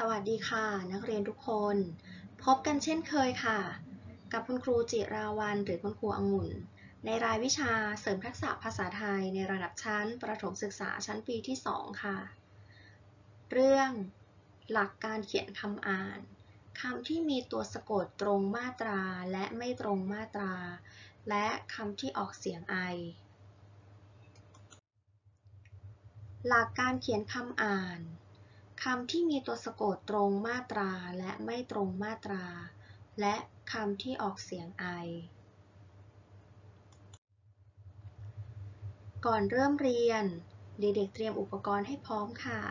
สวัสดีค่ะ นักเรียนทุกคน พบกันเช่นเคยค่ะ กับคุณครูจิราวันหรือคุณครูองุ่น ในรายวิชาเสริมทักษะภาษาไทยในระดับชั้น ประถมศึกษาชั้นปีที่ 2 ค่ะ เรื่องหลักการเขียนคำอ่านคำที่มีตัวสะกดตรงมาตราและไม่ตรงมาตรา และคำที่ออกเสียงไอ หลักการเขียนคำอ่าน คำที่มีตัวสะกดตรงมาตราและไม่ตรงมาตรา และคำที่ออกเสียงไอ ก่อนเริ่มเรียน เด็กๆเตรียมอุปกรณ์ให้พร้อมค่ะ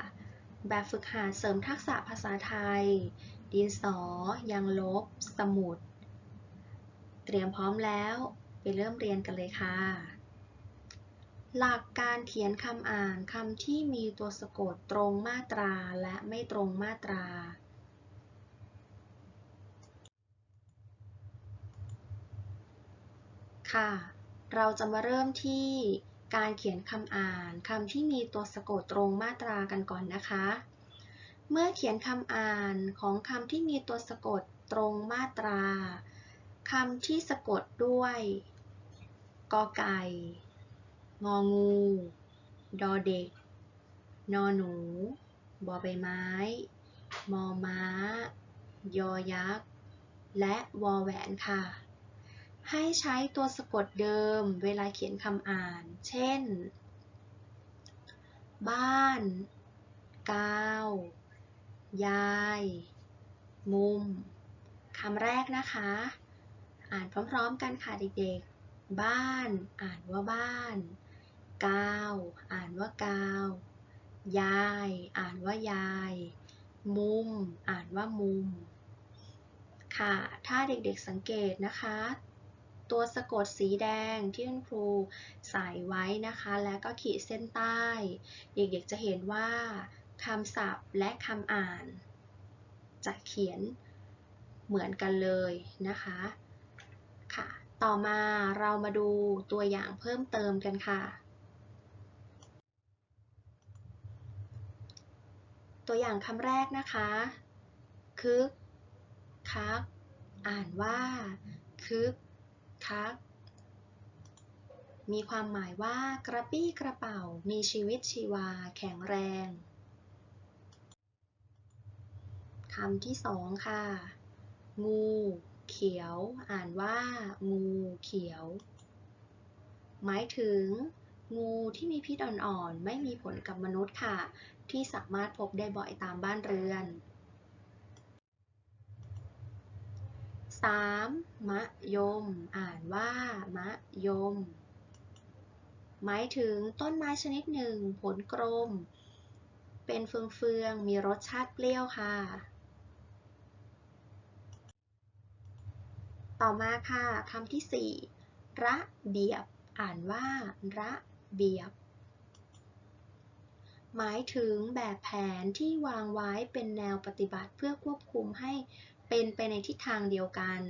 แบบฝึกหัดเสริมทักษะภาษาไทย ดินสอยังลบ สมุด เตรียมพร้อมแล้ว ไปเริ่มเรียนกันเลยค่ะ หลักการเขียนคำอ่านคำที่มีตัวสะกดตรงมาตราและไม่ตรงมาตรา ค่ะ เราจะมาเริ่มที่การเขียนคำอ่านคำที่มีตัวสะกดตรงมาตรากันก่อนนะคะ เมื่อเขียนคำอ่านของคำที่มีตัวสะกดตรงมาตราคำที่สะกดด้วยกอไก่ งองู ดอเด็ก นอหนู บอใบไม้ มอม้า ยอยักษ์ และวอแหวนค่ะ ให้ใช้ตัวสะกดเดิมเวลาเขียนคำอ่าน เช่น บ้านกาว ยาย มุม คำแรกนะคะ อ่านพร้อมๆกันค่ะเด็กๆ บ้าน อ่านว่าบ้าน กาว อ่านว่ากาว ยาย อ่านว่ายาย มุม อ่านว่ามุม ค่ะ ถ้าเด็กๆสังเกตนะคะ ตัวสะกดสีแดงที่คุณครูใส่ไว้นะคะ แล้วก็ขีดเส้นใต้ เด็กๆจะเห็นว่าคำศัพท์และคำอ่าน จะเขียนเหมือนกันเลยนะคะ ค่ะ ต่อมาเรามาดูตัวอย่างเพิ่มเติมกันค่ะ ตัวอย่างคำแรกนะคะคึกคัก อ่านว่าคึกคัก มีความหมายว่ากระปี้กระเป๋า มีชีวิตชีวา แข็งแรงคำที่สองค่ะ งู เขียว อ่านว่า งูเขียว หมายถึง งูที่มีพิษอ่อนๆ ไม่มีผลกับมนุษย์ค่ะ ที่สามารถพบได้บ่อยตามบ้านเรือน 3. มะยม อ่านว่า มะยม หมายถึงต้นไม้ชนิดหนึ่ง ผลกลม เป็นเฟืองๆ มีรสชาติเปรี้ยวค่ะ ต่อมาค่ะคำที่ 4 ระเบียบ อ่านว่า ระเบียบ หมายถึงแบบแผนที่วางไว้เป็นแนวปฏิบัติเพื่อควบคุมให้เป็นไปในทิศทางเดียวกัน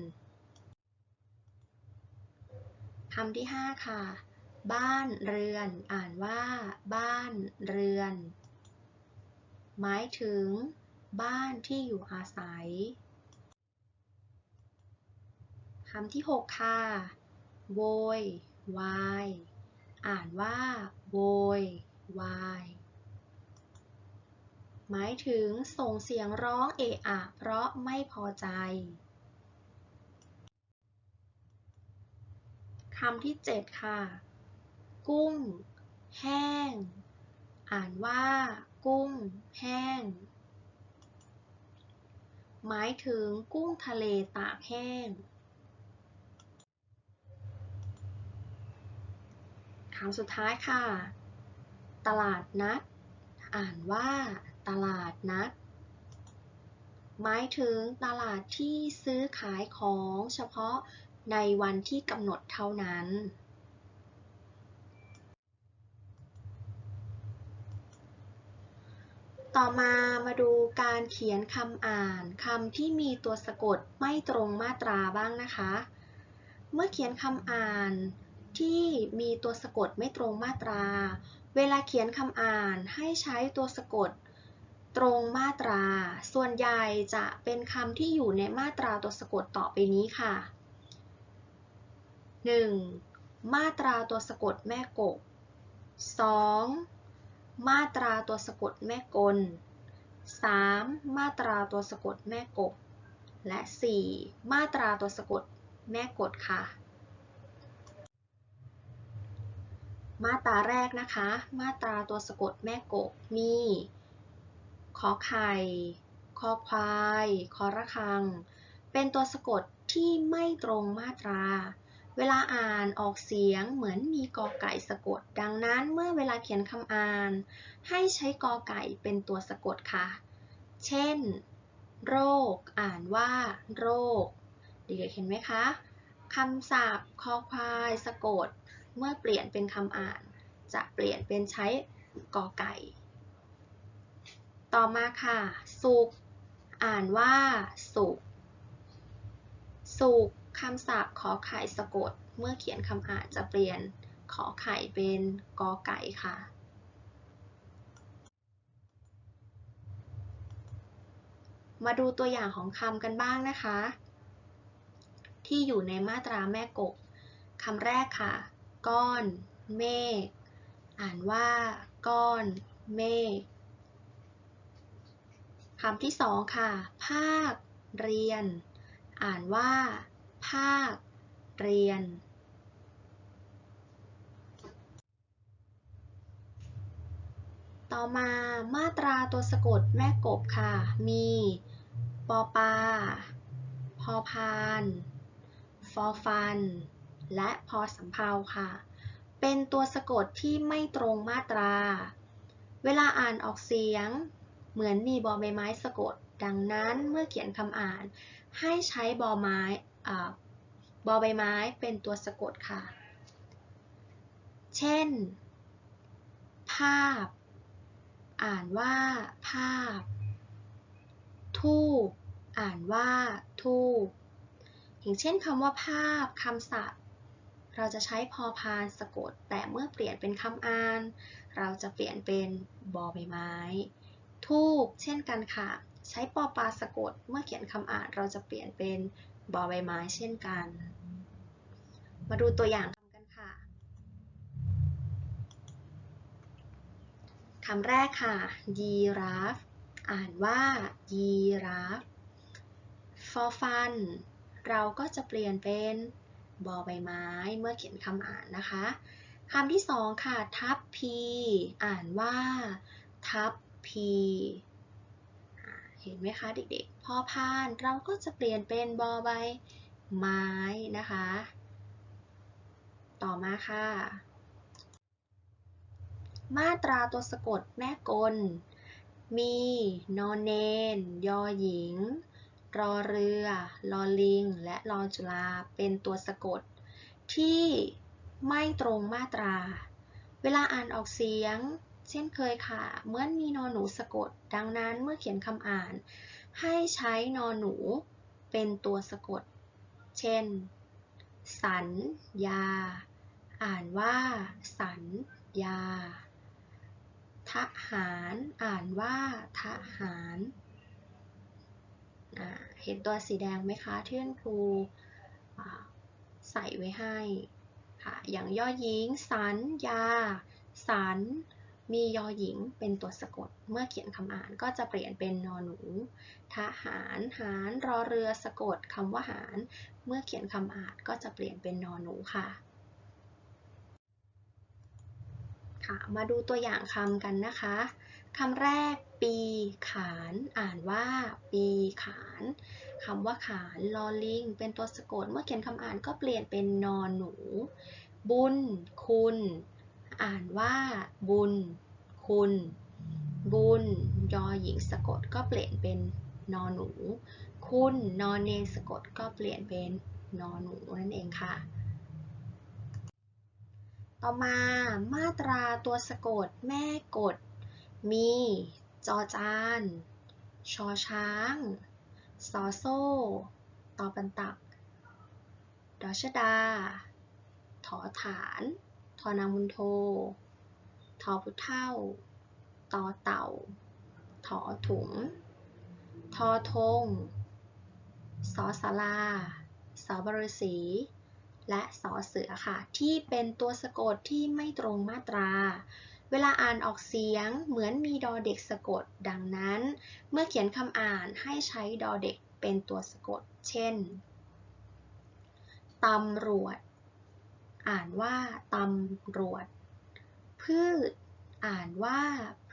คำที่ 5 ค่ะ บ้านเรือน อ่านว่า บ้านเรือน หมายถึง บ้านที่อยู่อาศัยคำที่ 6 ค่ะ โวยวาย อ่านว่า โวยวาย หมายถึงส่งเสียงร้องเอะอะ เพราะไม่พอใจคำที่ 7 ค่ะ กุ้ง แห้ง อ่านว่า กุ้ง แห้ง หมายถึงกุ้งทะเลตากแห้งคำสุดท้ายค่ะ ตลาดนัด อ่านว่า ตลาดนัด หมายถึงตลาดที่ซื้อขายของเฉพาะในวันที่กำหนดเท่านั้น ต่อมามาดูการเขียนคำอ่านคำที่มีตัวสะกดไม่ตรงมาตราบ้างนะคะ เมื่อเขียนคำอ่านที่มีตัวสะกดไม่ตรงมาตรา เวลาเขียนคำอ่านให้ใช้ตัวสะกด ตรงมาตรา ส่วนใหญ่จะเป็นคำที่อยู่ในมาตราตัวสะกดต่อไปนี้ค่ะ 1. มาตราตัวสะกดแม่กบ 2. มาตราตัวสะกดแม่กล 3. มาตราตัวสะกดแม่กบ และ 4. มาตราตัวสะกดแม่กดค่ะ มาตราแรกนะคะ มาตราตัวสะกดแม่กบมี ขอไข่ คอควาย คอระฆัง เป็นตัวสะกดที่ไม่ตรงมาตรา เวลาอ่านออกเสียงเหมือนมีกอไก่สะกด ดังนั้นเมื่อเวลาเขียนคำอ่าน ให้ใช้กอไก่เป็นตัวสะกดค่ะ เช่น โรค อ่านว่า โรค เด็กๆเห็นไหมคะคำศัพท์คอควายสะกด เมื่อเปลี่ยนเป็นคำอ่าน จะเปลี่ยนเป็นใช้กอไก่ ต่อมาค่ะ สุก อ่านว่า สุก สุกคำศัพท์ขอไข่สะกด เมื่อเขียนคำอ่านจะเปลี่ยนขอไข่เป็นกอไก่ค่ะ มาดูตัวอย่างของคำกันบ้างนะคะ ที่อยู่ในมาตราแม่กบคำแรกค่ะ ก้อน เมฆ อ่านว่า ก้อน เมฆำที่สองค่ะ ภาคเรียน อ่านว่า ภาคเรียน ต่อมามาตราตัวสะกดแม่กบค่ะ มีปอปา พอพาน ฟอฟัน และพอสำเภาค่ะ เป็นตัวสะกดที่ไม่ตรงมาตรา เวลาอ่านออกเสียง เหมือนมีบอใบไม้สะกด ดังนั้นเมื่อเขียนคำอ่าน ให้ใช้บอไม้บอใบไม้เป็นตัวสะกดค่ะ เช่น ภาพ อ่านว่า ภาพ ทูบอ่านว่า ทูบอย่างเช่นคำว่าภาพคำศัพท์ เราจะใช้พอพานสะกด แต่เมื่อเปลี่ยนเป็นคำอ่าน เราจะเปลี่ยนเป็นบอใบไม้ ทูบเช่นกันค่ะ ใช้ปอปาสะกด เมื่อเขียนคำอ่านเราจะเปลี่ยนเป็นบอใบไม้เช่นกัน มาดูตัวอย่างคำกันค่ะคำแรกค่ะ ยีราฟ อ่านว่า ยีราฟฟอฟันเราก็จะเปลี่ยนเป็นบอใบไม้เมื่อเขียนคำอ่านนะคะคำที่สองค่ะ ทับพี อ่านว่า ทับ พีเห็นไหมคะเด็กๆ พอพานเราก็จะเปลี่ยนเป็นบอใบไม้นะคะ ต่อมาค่ะ มาตราตัวสะกดแม่กล มีนอนเนน ยอหญิง รอเรือ ลอลิง และลอจุลา เป็นตัวสะกด ที่ไม่ตรงมาตรา เวลาอ่านออกเสียง เช่นเคยค่ะ เมื่อมีนอนหนูสะกด ดังนั้นเมื่อเขียนคำอ่าน ให้ใช้นอนหนูเป็นตัวสะกด เช่น สัญยาอ่านว่า สัญยาทหารอ่านว่าทหารเห็นตัวสีแดงไหมคะที่คุณครูใส่ไว้ให้ค่ะอย่างย่อหญิง สัญยาสัน มียอหญิงเป็นตัวสะกด เมื่อเขียนคำอ่านก็จะเปลี่ยนเป็นนอหนูทหารหารรอเรือสะกดคำว่าหาร เมื่อเขียนคำอ่านก็จะเปลี่ยนเป็นนอหนูค่ะค่ะมาดูตัวอย่างคำกันนะคะคำแรกปีขานอ่านว่า ปีขานคำว่าขานลอลิง เป็นตัวสะกด เมื่อเขียนคำอ่านก็เปลี่ยนเป็นนอนหนู บุญ คุณ อ่านว่า บุญ คุณ บุญยอหญิงสะกดก็เปลี่ยนเป็นนอหนู คุณนอนเนสะกดก็เปลี่ยนเป็นนอหนูนั่นเองค่ะ ต่อมามาตราตัวสะกดแม่กด มี จอจาน ชอช้าง ซอโซ่ตอปันตักดอชดา ถอฐาน อนางมุนโททอพุเท่าตอเต่าทถอถุง ทอทงสอสาราสอบรสีและสอเสือค่ะ ที่เป็นตัวสะกดที่ไม่ตรงมาตรา เวลาอ่านออกเสียงเหมือนมีดอเด็กสะกด ดังนั้น เมื่อเขียนคำอ่านให้ใช้ดอเด็กเป็นตัวสะกด เช่นตำรวจ อ่านว่าตำรวจ พืช อ่านว่า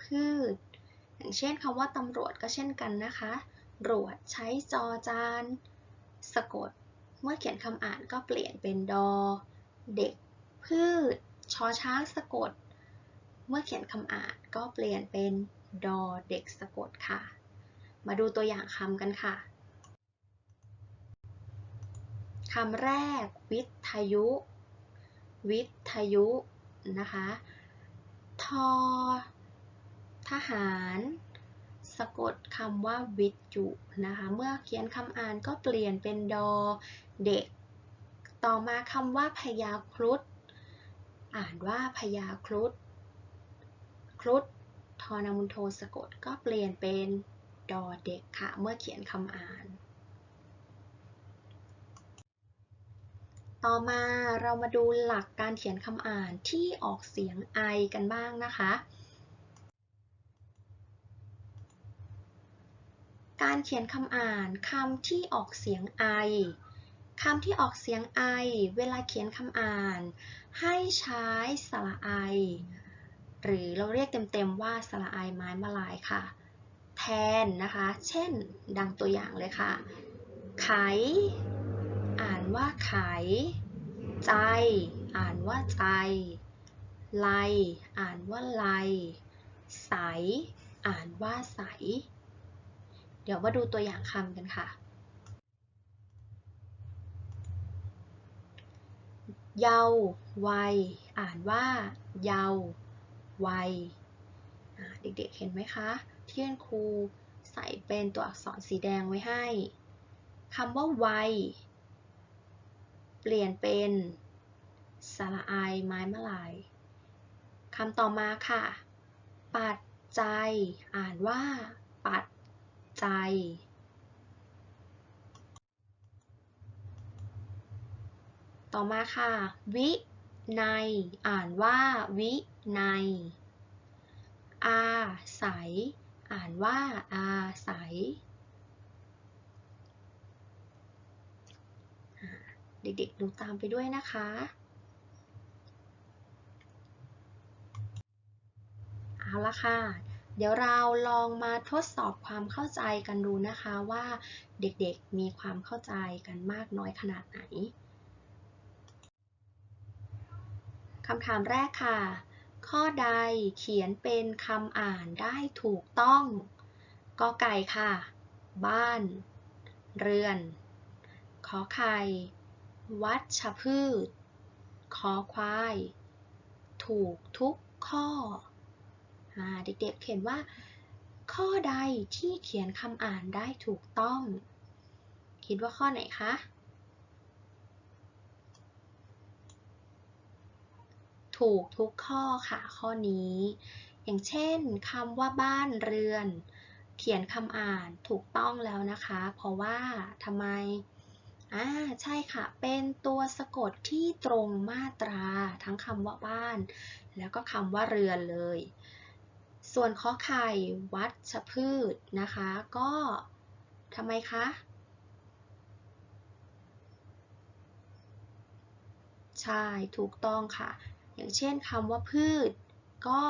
พืช อย่างเช่นคำว่าตำรวจก็เช่นกันนะคะรวจใช้จอจาน สะกด เมื่อเขียนคำอ่านก็เปลี่ยนเป็นดอ เด็ก พืช ชอช้างสะกด เมื่อเขียนคำอ่านก็เปลี่ยนเป็นดอเด็กสะกดค่ะ มาดูตัวอย่างคำกันค่ะคำแรก วิทยุ วิทยุนะคะทอทหาร สะกดคำว่าวิทยุนะคะ เมื่อเขียนคำอ่านก็เปลี่ยนเป็นดอเด็ก ต่อมาคำว่าพยาครุฑอ่านว่าพยาครุฑครุฑทอนามุนโทสะกดก็เปลี่ยนเป็นดอเด็กค่ะ เมื่อเขียนคำอ่าน ต่อมาเรามาดูหลักการเขียนคำอ่านที่ออกเสียงไอกันบ้างนะคะ การเขียนคำอ่านคำที่ออกเสียงไอคำที่ออกเสียงไอเวลาเขียนคำอ่าน ให้ใช้สระไอหรือเราเรียกเต็มๆว่าสระไอไม้มาลายค่ะ แทนนะคะ เช่น ดังตัวอย่างเลยค่ะ ไข อ่านว่าไข ใจ อ่านว่าใจ ไล อ่านว่าไล ใส อ่านว่าใส เดี๋ยวมาดูตัวอย่างคำกันค่ะ เยาว์วัย อ่านว่า เยาว์วัยเด็กๆเห็นไหมคะที่คุณครูใส่เป็นตัวอักษรสีแดงไว้ให้คำว่าวัย เปลี่ยนเป็นสระอายไม้มะลายคำต่อมาค่ะ ปัดใจ อ่านว่า ปัดใจ ต่อมาค่ะ วิในอ่านว่า วิในอาศัย อ่านว่าอาศัย เด็กๆดูตามไปด้วยนะคะ เอาละค่ะ เดี๋ยวเราลองมาทดสอบความเข้าใจกันดูนะคะว่าเด็กๆมีความเข้าใจกันมากน้อยขนาดไหนคำถามแรกค่ะ ข้อใดเขียนเป็นคำอ่านได้ถูกต้องกอไก่ค่ะ บ้าน เรือน ขอไข่ วัชพืช คอควาย ถูกทุกข้ออเด็กๆเขียนว่า ข้อใดที่เขียนคำอ่านได้ถูกต้อง คิดว่าข้อไหนคะถูกทุกข้อค่ะข้อนี้ อย่างเช่นคำว่าบ้านเรือน เขียนคำอ่านถูกต้องแล้วนะคะ เพราะว่าทำไม อ่าใช่ค่ะ เป็นตัวสะกดที่ตรงมาตรา ทั้งคำว่าบ้าน แล้วก็คำว่าเรือนเลย ส่วนข้อไข่วัชพืชนะคะ ก็ทำไมคะใช่ถูกต้องค่ะ อย่างเช่นคำว่าพืช ก็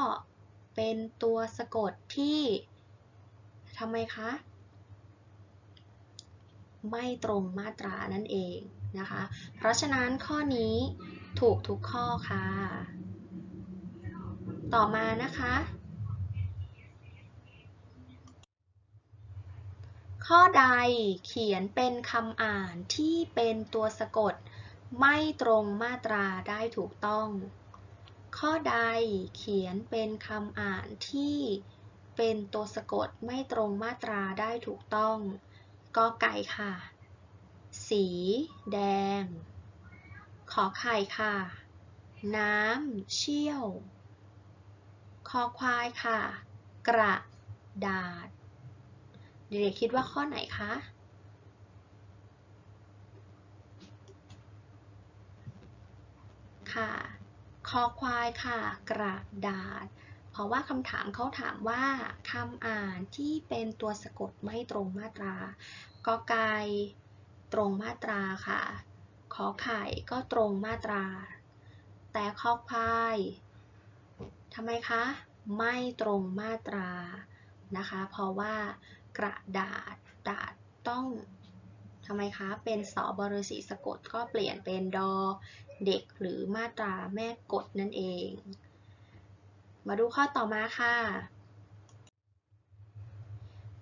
เป็นตัวสะกดที่ทำไมคะ ไม่ตรงมาตรานั่นเองนะคะ เพราะฉะนั้นข้อนี้ถูกทุกข้อค่ะ ต่อมานะคะ ข้อใดเขียนเป็นคำอ่านที่เป็นตัวสะกด ไม่ตรงมาตราได้ถูกต้อง ข้อใดเขียนเป็นคำอ่านที่เป็นตัวสะกดไม่ตรงมาตราได้ถูกต้อง กอไก่ค่ะ สีแดง ขอไข่ค่ะ น้ำเชี่ยว คอควายค่ะ กระดาษ เด็กๆคิดว่าข้อไหนคะค่ะ คอควายค่ะ กระดาษ เพราะว่าคำถามเขาถามว่าคำอ่านที่เป็นตัวสะกดไม่ตรงมาตรากอไก่ตรงมาตราค่ะ ขอไข่ก็ตรงมาตรา แต่คอควายทำไมคะ ไม่ตรงมาตรานะคะ เพราะว่ากระดาษดาษต้องทำไมคะ เป็นสอบรสีสะกดก็เปลี่ยนเป็นดอ เด็กหรือมาตราแม่กดนั่นเอง มาดูข้อต่อมาค่ะ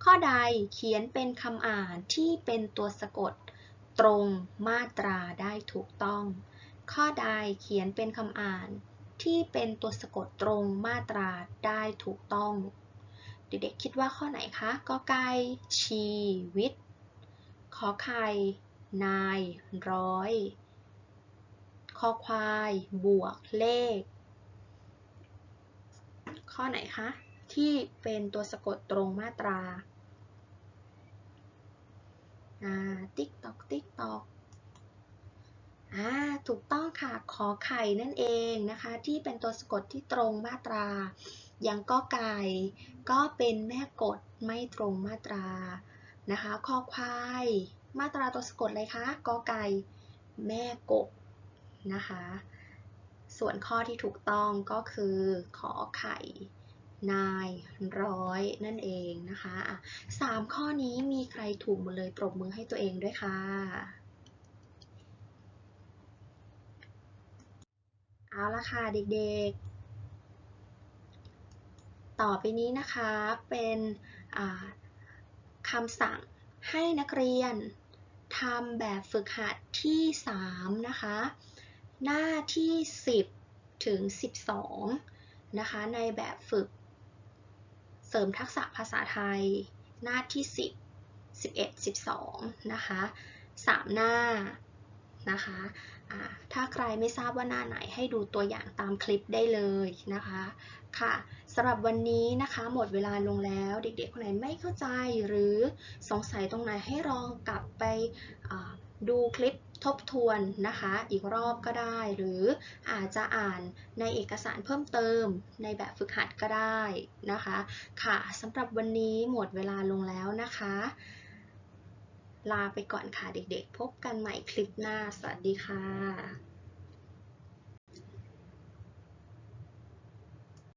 ข้อใดเขียนเป็นคำอ่านที่เป็นตัวสะกด ตรงมาตราได้ถูกต้อง ข้อใดเขียนเป็นคำอ่านที่เป็นตัวสะกดตรงมาตราได้ถูกต้อง เด็กๆคิดว่าข้อไหนคะกอไก่ชีวิต ขอไข่นายร้อย คอควาย บวกเลข ข้อไหนคะ ที่เป็นตัวสะกดตรงมาตราติ๊กตอกติ๊กตอกอ่าถูกต้องค่ะ ขอไข่นั่นเองนะคะ ที่เป็นตัวสะกดที่ตรงมาตรา อย่างก็ไก่ก็เป็นแม่กดไม่ตรงมาตรานะคะคอควาย มาตราตัวสะกดเลยคะกอไก่ แม่กบนะคะ ส่วนข้อที่ถูกต้องก็คือขอไข่นายร้อยนั่นเองนะคะสามข้อนี้มีใครถูกหมดเลยปรบมือให้ตัวเองด้วยค่ะ เอาละค่ะเด็กๆ ต่อไปนี้นะคะเป็นคำสั่งให้นักเรียนทำแบบฝึกหัดที่ 3 นะคะ หน้าที่ 10 ถึง 12 นะคะ ในแบบฝึก เสริมทักษะภาษาไทย หน้าที่ 10 11 12 นะคะ 3 หน้านะคะถ้าใครไม่ทราบว่าหน้าไหนให้ดูตัวอย่างตามคลิปได้เลยนะคะ ค่ะสำหรับวันนี้นะคะหมดเวลาลงแล้วเด็กๆ คนไหนไม่เข้าใจหรือสงสัยตรงไหนให้ลองกลับไปดูคลิป ทบทวนนะคะอีกรอบก็ได้ หรืออาจจะอ่านในเอกสารเพิ่มเติมในแบบฝึกหัดก็ได้นะคะค่ะสำหรับวันนี้หมดเวลาลงแล้วนะคะ ลาไปก่อนค่ะเด็กๆ พบกันใหม่คลิปหน้า สวัสดีค่ะ